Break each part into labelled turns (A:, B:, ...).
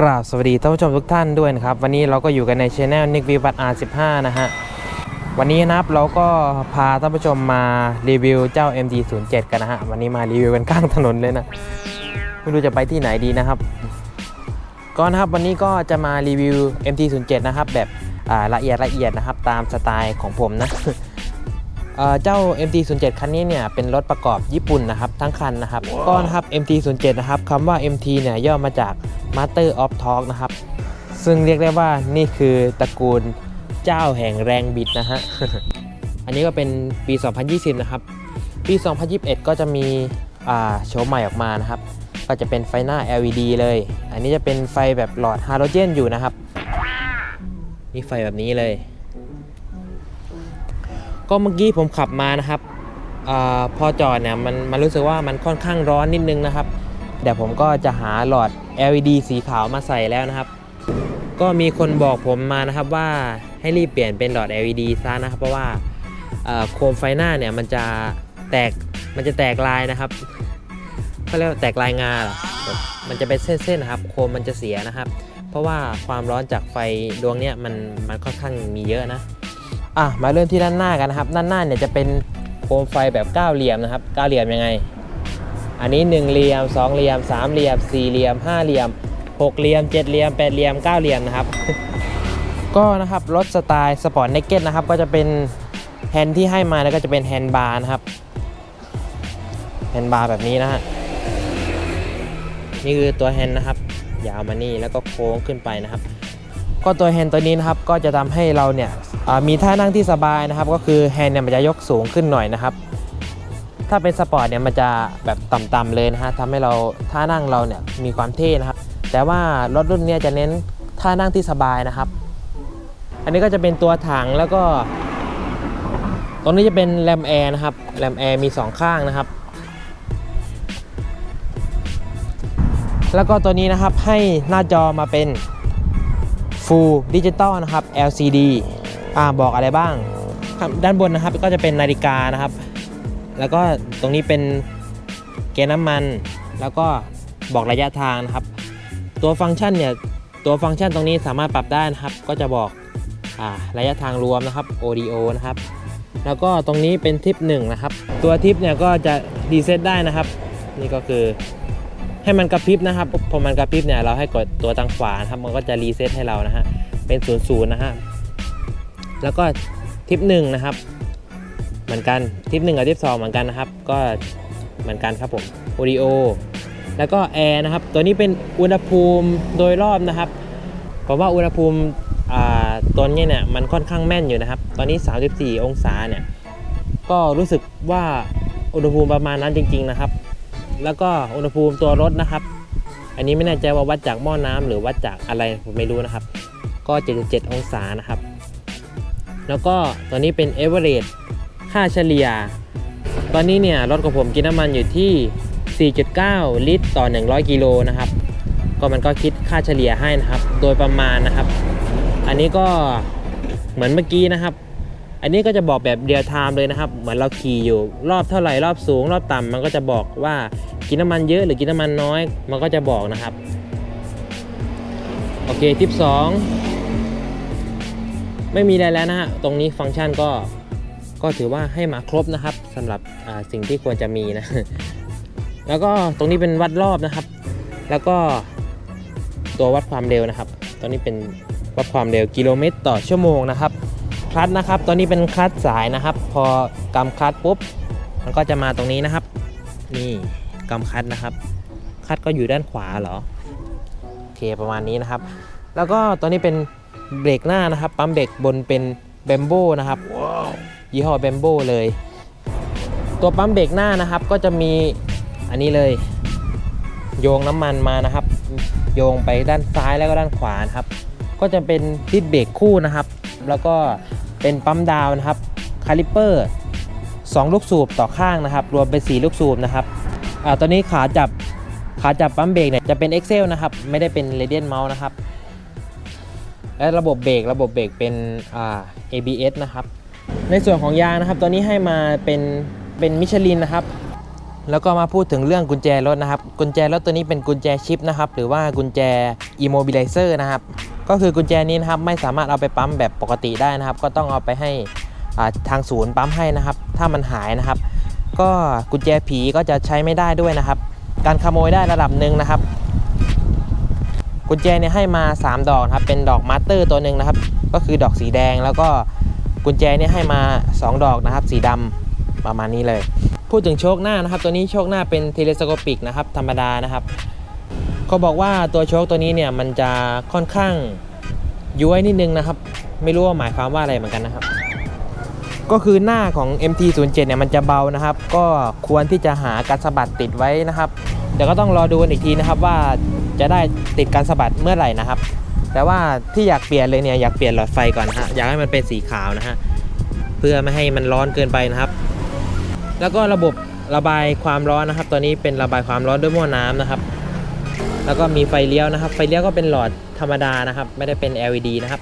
A: กราบสวัสดีท่านผู้ชมทุกท่านด้วยนะครับ วันนี้เราก็อยู่กันในช anel นิกวีวัตอาร์15นะฮะ วันนี้นะครับเราก็พาท่านผู้ชมมารีวิวเจ้า MT07 กันนะฮะ วันนี้มารีวิวกันข้างถนนเลยนะ ไม่รู้จะไปที่ไหนดีนะครับก็นะครับวันนี้ก็จะมารีวิว MT07 นะครับแบบละเอียดละเอียดนะครับตามสไตล์ของผมนะ เอ่อเจ้า MT07 คันนี้เนี่ยเป็นรถประกอบญี่ปุ่นนะครับทั้งคันนะครับก็นะครับ MT07 นะครับคำว่า MT เนี่ยย่อมาจาก Master of Torque นะครับ ซึ่งเรียกได้ว่านี่คือตระกูลเจ้าแห่งแรงบิดนะฮะ อันนี้ก็เป็นปี 2020 นะครับ ปี 2021 ก็จะมีอ่าโฉมใหม่ออกมานะครับ ก็จะเป็นไฟหน้า LED เลย อันนี้จะเป็นไฟแบบหลอดฮาโลเจนอยู่นะครับ นี่ไฟแบบนี้เลย ก็เมื่อกี้ผมขับมานะครับอพอจอดเนี่ยมันมันรู้สึกว่ามันค่อนข้างร้อนนิดนึงนะครับ เดี๋ยวผมก็จะหาหลอด LED สีขาวมาใส่แล้วนะครับ ก็มีคนบอกผมมานะครับว่าให้รีบเปลี่ยนเป็นหลอด LED ซะนะครับ เพราะว่าโคมไฟหน้าเนี่ยมันจะแตกมันจะแตกลายนะครับเขาเรียกว่าแตกลายงาหรอมันจะเป็นเส้นๆนะครับ โคมมันจะเสียนะครับ เพราะว่าความร้อนจากไฟดวงเนี้ยมันมันค่อนข้างมีเยอะนะ อะมาเริ่มที่ด้านหน้ากันนะครับ ด้านหน้าเนี่ยจะเป็นโคมไฟแบบก้าเหลี่ยมนะครับก้าเหลี่ยมยังไง อันนี้1เหลี่ยม2เหลี่ยม3เหลี่ยม4เหลี่ยม5เหลี่ยม6เหลี่ยม7เหลี่ยม8เหลี่ยม9เหลี่ยมนะครับ ก็นะครับรถสไตล์สปอร์ตเนกเก็ตนะครับก็จะเป็นแฮนด์ที่ให้มาแล้วก็จะเป็นแฮนด์บาร์นะครับแฮนด์บาร์แบบนี้นะฮะนี่คือตัวแฮนด์นะครับ ยาวมานี่แล้วก็โค้งขึ้นไปนะครับ ก็ตัวแฮนด์ตัวนี้นะครับก็จะทำให้เราเนี่ยมีท่านั่งที่สบายนะครับ ก็คือแฮนด์เนี่ยมันจะยกสูงขึ้นหน่อยนะครับ ถ้าเป็นสปอร์ตเนี่ยมันจะแบบต่ำๆเลยนะฮะทำให้เราท่านั่งเราเนี่ยมีความเท่นะครับ แต่ว่ารถรุ่นนี้จะเน้นท่านั่งที่สบายนะครับ อันนี้ก็จะเป็นตัวถังแล้วก็ตรงนี้จะเป็นแรมแอร์นะครับแรมแอร์มีสองข้างนะครับ แล้วก็ตัวนี้นะครับให้หน้าจอมาเป็น Full Digital นะครับ LCD อ่าบอกอะไรบ้าง ด้านบนนะครับก็จะเป็นนาฬิกานะครับ แล้วก็ตรงนี้เป็นเกณฑ์น้ำมัน แล้วก็บอกระยะทางนะครับ ตัวฟังก์ชันเนี่ยตัวฟังก์ชันตรงนี้สามารถปรับได้นะครับ ก็จะบอกอ่าระยะทางรวมนะครับ ODO นะครับ แล้วก็ตรงนี้เป็นทิปหนึ่งนะครับ ตัวทิปเนี่ยก็จะรีเซ็ตได้นะครับ นี่ก็คือ ให้มันกระพริบนะครับพอมันกระพริบเนี่ยเราให้กดตัวทางขวานะครับมันก็จะรีเซ็ตให้เรานะฮะเป็นศูนย์ศูนย์นะฮะแล้วก็ทิปหนึ่งนะครับ เหมือนกันทิปหนึ่งกับทิปสองเหมือนกันนะครับ ก็เหมือนกันครับผม audio แล้วก็แอร์นะครับ ตัวนี้เป็นอุณหภูมิโดยรอบนะครับเพราะว่าอุณหภูมิอ่าตัวนี้เนี่ยมันค่อนข้างแม่นอยู่นะครับ ตอนนี้ 34 องศาเนี่ยก็รู้สึกว่าอุณหภูมิประมาณนั้นจริง ๆ นะครับ แล้วก็อุณหภูมิตัวรถนะครับ อันนี้ไม่แน่ใจว่าวัดจากหม้อน้ำหรือวัดจากอะไรผมไม่รู้นะครับ ก็ 77 องศานะครับ แล้วก็ตัวนี้เป็น average ค่าเฉลี่ย ตอนนี้เนี่ยรถของผมกินน้ำมันอยู่ที่ 4.9 ลิตรต่อ 100 กิโลนะครับ ก็มันก็คิดค่าเฉลี่ยให้นะครับ โดยประมาณนะครับ อันนี้ก็เหมือนเมื่อกี้นะครับ อันนี้ก็จะบอกแบบเรียลไทม์เลยนะครับ เหมือนเราขี่อยู่ รอบเท่าไหร่รอบสูง รอบต่ำมันก็จะบอกว่ากินน้ำมันเยอะหรือกินน้ำมันน้อย มันก็จะบอกนะครับ โอเคทิป2ไม่มีอะไรแล้วนะฮะ ตรงนี้ฟังก์ชันก็ก็ถือว่าให้มาครบนะครับสำหรับสิ่งที่ควรจะมีนะ แล้วก็ตรงนี้เป็นวัดรอบนะครับ แล้วก็ตัววัดความเร็วนะครับ ตอนนี้เป็นวัดความเร็วกิโลเมตรต่อชั่วโมงนะครับ คลัตนะครับตอนนี้เป็นคลัตสายนะครับ พอกำคลัตปุ๊บ มันก็จะมาตรงนี้นะครับ นี่กำคลัตนะครับคลัตก็อยู่ด้านขวาเหรอโอเคประมาณนี้นะครับ แล้วก็ตอนนี้เป็นเบรกหน้านะครับ ปั๊มเบรกบนเป็นแบมโบนะครับยี่ห้อแบมโบเลย ตัวปั๊มเบรกหน้านะครับ ก็จะมีอันนี้เลย โยงน้ำมันมานะครับ โยงไปด้านซ้ายแล้วก็ด้านขวานะครับ ก็จะเป็นดิสเบรกคู่นะครับ แล้วก็ เป็นปั๊มดาวนะครับคาลิปเปอร์2ลูกสูบต่อข้างนะครับ รวมเป็น 4 ลูกสูบนะครับอ่าตอนนี้ขาจับขาจับปั๊มเบรกเนี่ยจะเป็น Excel นะครับ ไม่ได้เป็น Radiant m o u s นะครับ และระบบเบรกระบบเบรกเป็นอ่า ABS นะครับ ในส่วนของยางนะครับ ตอนนี้ให้มาเป็นเป็นมิชลินนะครับ แล้วก็มาพูดถึงเรื่องกุญแจรถนะครับ กุญแจรถตัวนี้เป็นกุญแจชิปนะครับ หรือว่ากุญแจ immobilizer นะครับ ก็คือกุญแจนี้นะครับไม่สามารถเอาไปปั๊มแบบปกติได้นะครับ ก็ต้องเอาไปให้ทางศูนย์ปั๊มให้นะครับ ถ้ามันหายนะครับ ก็กุญแจผีก็จะใช้ไม่ได้ด้วยนะครับ การขโมยได้ระดับหนึ่งนะครับ กุญแจเนี่ยให้มา 3 ดอกนะครับ เป็นดอกมาสเตอร์ตัวหนึ่งนะครับ ก็คือดอกสีแดงแล้วก็กุญแจเนี่ยให้มา 2 ดอกนะครับ สีดำประมาณนี้เลย พูดถึงโชคหน้านะครับ ตัวนี้โชคหน้าเป็นเทเลสโคปิกนะครับธรรมดานะครับเขาบอกว่าตัวโชคตัวนี้เนี่ยมันจะค่อนข้างย้วยนิดนึงนะครับ ไม่รู้ว่าหมายความว่าอะไรเหมือนกันนะครับ ก็คือหน้าของ MT07 เนี่ยมันจะเบานะครับ ก็ควรที่จะหาการสะบัดติดไว้นะครับ เดี๋ยวก็ต้องรอดูกันอีกทีนะครับว่าจะได้ติดการสะบัดเมื่อไหร่นะครับ แต่ว่าที่อยากเปลี่ยนเลยเนี่ยอยากเปลี่ยนหลอดไฟก่อนฮะอยากให้มันเป็นสีขาวนะฮะเพื่อไม่ให้มันร้อนเกินไปนะครับ แล้วก็ระบบระบายความร้อนนะครับ ตัวนี้เป็นระบายความร้อนด้วยหม้อน้ำนะครับ แล้วก็มีไฟเลี้ยวนะครับ ไฟเลี้ยวก็เป็นหลอดธรรมดานะครับ ไม่ได้เป็น LED นะครับ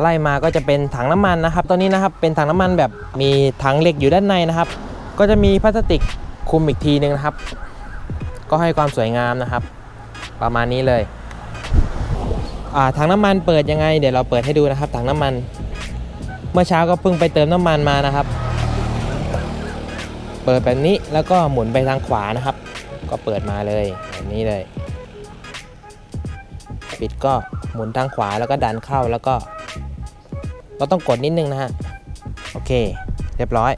A: ไล่มาก็จะเป็นถังน้ำมันนะครับ ตัวนี้นะครับเป็นถังน้ำมันแบบมีถังเหล็กอยู่ด้านในนะครับ ก็จะมีพลาสติกคุมอีกทีนึงนะครับ ก็ให้ความสวยงามนะครับ ประมาณนี้เลยอ่าถังน้ำมันเปิดยังไง เดี๋ยวเราเปิดให้ดูนะครับถังน้ำมัน เมื่อเช้าก็เพิ่งไปเติมน้ำมันมานะครับ เปิดแบบนี้แล้วก็หมุนไปทางขวานะครับ ก็เปิดมาเลยแบบนี้เลย ปิดก็หมุนทางขวาแล้วก็ดันเข้าแล้วก็เราต้องกดนิดนึงนะฮะโอเค เรียบร้อย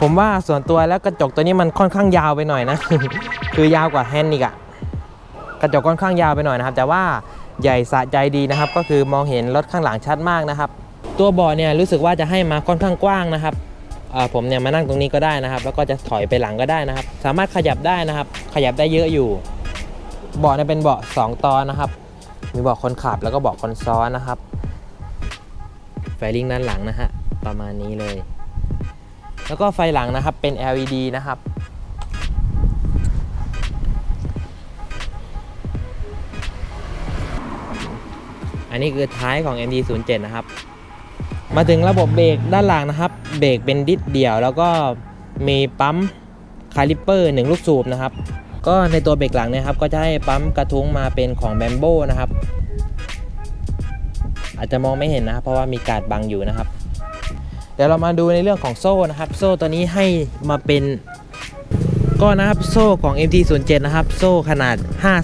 A: ผมว่าส่วนตัวแล้วกระจกตัวนี้มันค่อนข้างยาวไปหน่อยนะ คือยาวกว่าแฮนด์อีกอะกระจกค่อนข้างยาวไปหน่อยนะครับ แต่ว่าใหญ่สะใจดีนะครับ ก็คือมองเห็นรถข้างหลังชัดมากนะครับ ตัวเบาะเนี่ยรู้สึกว่าจะให้มาค่อนข้างกว้างนะครับ ผมเนี่ยมานั่งตรงนี้ก็ได้นะครับ แล้วก็จะถอยไปหลังก็ได้นะครับ สามารถขยับได้นะครับ ขยับได้เยอะอยู่ เบาะเนี่ยเป็นเบาะ2ตอนนะครับ มีเบาะคนขับแล้วก็เบาะคนซ้อนนะครับ ไฟลิงด้านหลังนะฮะประมาณนี้เลย แล้วก็ไฟหลังนะครับเป็น LED นะครับอันนี้คือท้ายของ MD07 นะครับ มาถึงระบบเบรกด้านหลังนะครับเบรกเป็นดิสเดี่ยว แล้วก็มีปั๊มคาลิปเปอร์หนึ่งลูกสูบนะครับ ก็ในตัวเบรกหลังเนี่ยครับก็จะให้ปั๊มกระทุ้งมาเป็นของแบมโบนะครับ อาจจะมองไม่เห็นนะครับเพราะว่ามีการ์ดบังอยู่นะครับ เดี๋ยวเรามาดูในเรื่องของโซ่นะครับ โซ่ตัวนี้ให้มาเป็นก็นะครับโซ่ของ MT07 นะครับ โซ่ขนาด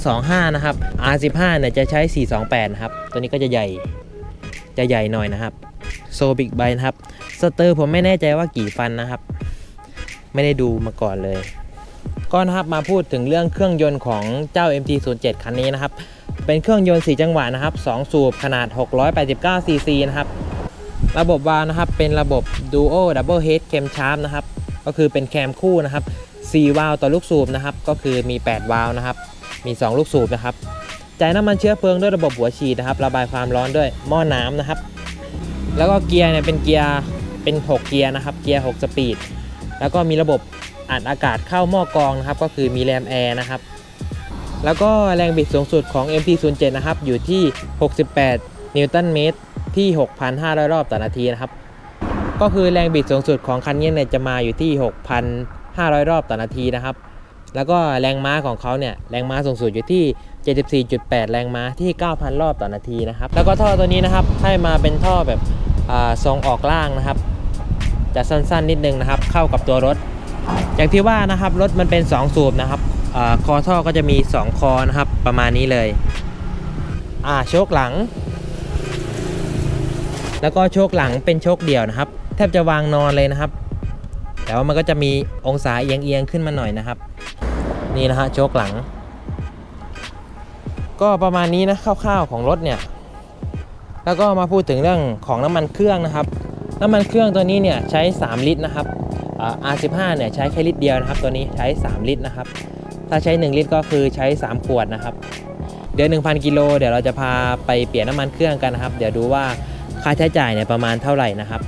A: 525 นะครับ R15 เนี่ยจะใช้ 428 นะครับ ตัวนี้ก็จะใหญ่จะใหญ่หน่อยนะครับ โซบิกไบนะครับสเตอร์ผมไม่แน่ใจว่ากี่ฟันนะครับ ไม่ได้ดูมาก่อนเลย ก็นะครับมาพูดถึงเรื่องเครื่องยนต์ของเจ้า MT07 คันนี้นะครับ เป็นเครื่องยนต์ 4 จังหวะนะครับ 2 สูบขนาด 689 cc นะครับ ระบบวาล์วนะครับ เป็นระบบ Duo Double Head Cam Sharp นะครับ ก็คือเป็นแคมคู่นะครับ 4 วาล์วต่อลูกสูบนะครับ ก็คือมี 8 วาล์วนะครับ มี 2 ลูกสูบนะครับจ่ายน้ำมันเชื้อเพลิงด้วยระบบหัวฉีดนะครับ ระบายความร้อนด้วยหม้อน้ำนะครับ แล้วก็เกียร์เนี่ยเป็นเกียร์เป็น 6 เกียร์นะครับ เกียร์ 6 สปีด แล้วก็มีระบบอัดอากาศเข้าหม้อกรองนะครับ ก็คือมีแรมแอร์นะครับ แล้วก็แรงบิดสูงสุดของ MT07 นะครับ อยู่ที่ 68 นิวตันเมตรที่ 6,500 รอบต่อนาทีนะครับ ก็คือแรงบิดสูงสุดของคันนี้เนี่ยจะมาอยู่ที่ 6,500 รอบต่อนาทีนะครับ แล้วก็แรงม้าของเขาเนี่ยแรงม้าสูงสุดอยู่ที่74.8 แรงม้าที่ 9,000 รอบต่อนาทีนะครับ แล้วก็ท่อตัวนี้นะครับให้มาเป็นท่อแบบ ทรงออกล่างนะครับ จะสั้นๆนิดนึงนะครับ เข้ากับตัวรถ อย่างที่ว่านะครับรถมันเป็น 2 สูบนะครับอคอท่อก็จะมี 2 คอนะครับ ประมาณนี้เลยอ่าโชคหลัง แล้วก็โชคหลังเป็นโชคเดี่ยวนะครับ แทบจะวางนอนเลยนะครับแต่ว่ามันก็จะมีองศาเอียงๆขึ้นมาหน่อยนะครับ นี่นะฮะโชคหลัง ก็ประมาณนี้นะคร่าวๆของรถเนี่ย แล้วก็มาพูดถึงเรื่องของน้ำมันเครื่องนะครับน้ำมันเครื่องตัวนี้เนี่ยใช้ 3 ลิตรนะครับ R15 เนี่ยใช้แค่ลิตรเดียวนะครับ ตัวนี้ใช้ 3 ลิตรนะครับ ถ้าใช้ 1 ลิตรก็คือใช้ 3 ขวดนะครับ เดี๋ยว 1,000 กิโลเดี๋ยวเราจะพาไปเปลี่ยนน้ำมันเครื่องกันนะครับ เดี๋ยวดูว่าค่าใช้จ่ายเนี่ยประมาณเท่าไหร่นะครับ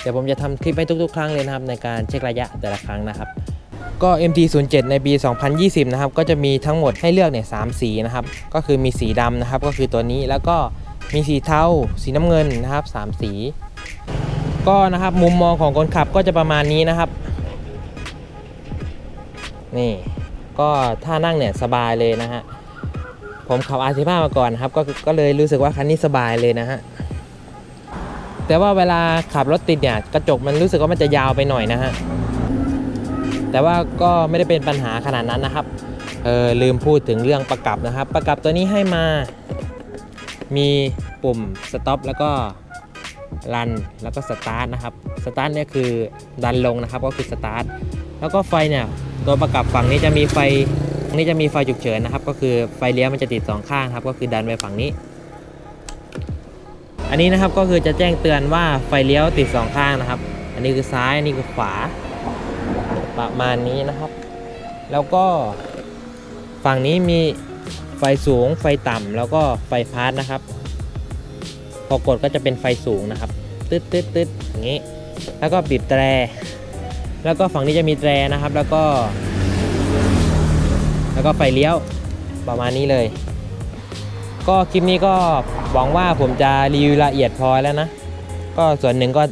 A: เดี๋ยวผมจะทำคลิปให้ทุก ๆ ครั้งเลยนะครับ ในการเช็คระยะแต่ละครั้งนะครับ ก็ MT07 ในปี 2020 นะครับ ก็จะมีทั้งหมดให้เลือกเนี่ยสามสีนะครับ ก็คือมีสีดำนะครับ ก็คือตัวนี้แล้วก็ มีสีเทาสีน้ำเงินนะครับสามสี ก็นะครับมุมมองของคนขับก็จะประมาณนี้นะครับ นี่ก็ท่านั่งเนี่ยสบายเลยนะฮะผมขับ R15 มาก่อนครับก็ก็เลยรู้สึกว่าคันนี้สบายเลยนะฮะแต่ว่าเวลาขับรถติดเนี่ยกระจกมันรู้สึกว่ามันจะยาวไปหน่อยนะฮะแต่ว่าก็ไม่ได้เป็นปัญหาขนาดนั้นนะครับเออลืมพูดถึงเรื่องประกับนะครับ ประกับตัวนี้ให้มา มีปุ่มสต็อปแล้วก็รันแล้วก็สตาร์ทนะครับสตาร์ทเนี่ยคือดันลงนะครับก็คือสตาร์ทแล้วก็ไฟเนี่ยตัวประกับฝั่งนี้จะมีไฟฝั่งนี้จะมีไฟฉุกเฉินนะครับ ก็คือไฟเลี้ยวมันจะติดสองข้างครับ ก็คือดันไปฝั่งนี้ อันนี้นะครับก็คือจะแจ้งเตือนว่าไฟเลี้ยวติดสองข้างนะครับ อันนี้คือซ้ายอันนี้คือขวา ประมาณนี้นะครับ แล้วก็ฝั่งนี้มี ไฟสูง ไฟต่ำแล้วก็ไฟพาร์ทนะครับ พอกดก็จะเป็นไฟสูงนะครับ ตึ๊ดตึ๊ดตึ๊ดอย่างนี้ แล้วก็บีบแตร แล้วก็ฝั่งนี้จะมีแตรนะครับ แล้วก็ แล้วก็ไฟเลี้ยวประมาณนี้เลย ก็คลิปนี้ก็หวังว่าผมจะรีวิวละเอียดพอแล้วนะ ก็ส่วนหนึ่งก็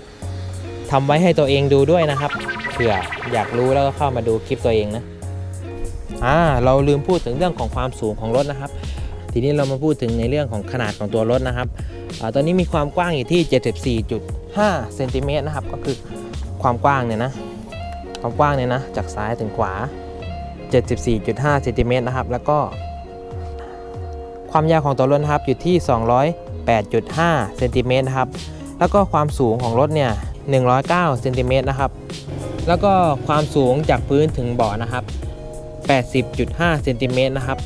A: ทำไว้ให้ตัวเองดูด้วยนะครับเผื่ออยากรู้แล้วก็เข้ามาดูคลิปตัวเองนะ อ่าเราลืมพูดถึงเรื่องของความสูงของรถนะครับ ทีนี้เรามาพูดถึงในเรื่องของขนาดของตัวรถนะครับอตอนนี้มีความกว้างอยู่ที่ 74.5เซนติเมตรนะครับ ก็คือความกว้างเนี่ยนะ ความกว้างเนี่ยนะ จากซ้ายถึงขวา 74.5เซนติเมตรนะครับ แล้วก็ ความยาวของตัวรถนะครับอยู่ที่ 208.5เซนติเมตรนะครับ แล้วก็ความสูงของรถเนี่ย 109เซนติเมตรนะครับ แล้วก็ความสูงจากพื้นถึงเบาะนะครับ 80.5เซนติเมตรนะครับ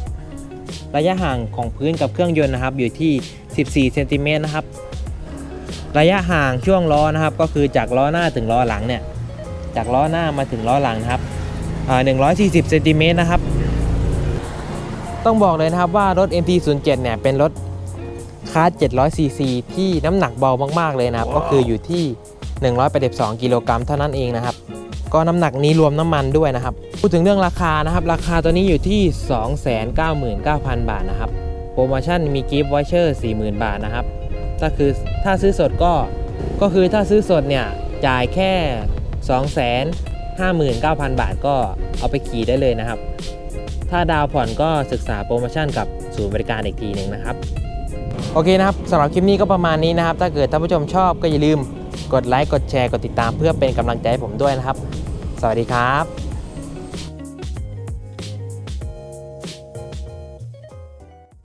A: ระยะห่างของพื้นกับเครื่องยนต์นะครับ อยู่ที่ 14เซนติเมตรนะครับ ระยะห่างช่วงล้อนะครับ ก็คือจากล้อหน้าถึงล้อหลังเนี่ย จากล้อหน้ามาถึงล้อหลังนะครับอ่า140เซนติเมตรนะครับ ต้องบอกเลยนะครับว่ารถ MT-07 เนี่ยเป็นรถคาร์700 cc ที่น้ำหนักเบามากๆเลยนะครับก็คืออยู่ที่ 182กิโลกรัมเท่านั้นเองนะครับ ก็น้ำหนักนี้รวมน้ำมันด้วยนะครับ พูดถึงเรื่องราคานะครับ ราคาตัวนี้อยู่ที่ 299,000 บาทนะครับ โปรโมชั่นมีกิฟต์วอเชอร์ 40,000 บาทนะครับ ถ้าคือถ้าซื้อสดก็ ก็คือถ้าซื้อสดเนี่ย จ่ายแค่ 259,000 บาทก็เอาไปขี่ได้เลยนะครับ ถ้าดาวผ่อนก็ศึกษาโปรโมชั่นกับศูนย์บริการอีกทีหนึ่งนะครับ โอเคนะครับสำหรับคลิปนี้ก็ประมาณนี้นะครับ ถ้าเกิดท่านผู้ชมชอบก็อย่าลืมกดไลค์ กดแชร์ กดติดตามเพื่อเป็นกำลังใจให้ผมด้วยนะครับ สวัสดีครับ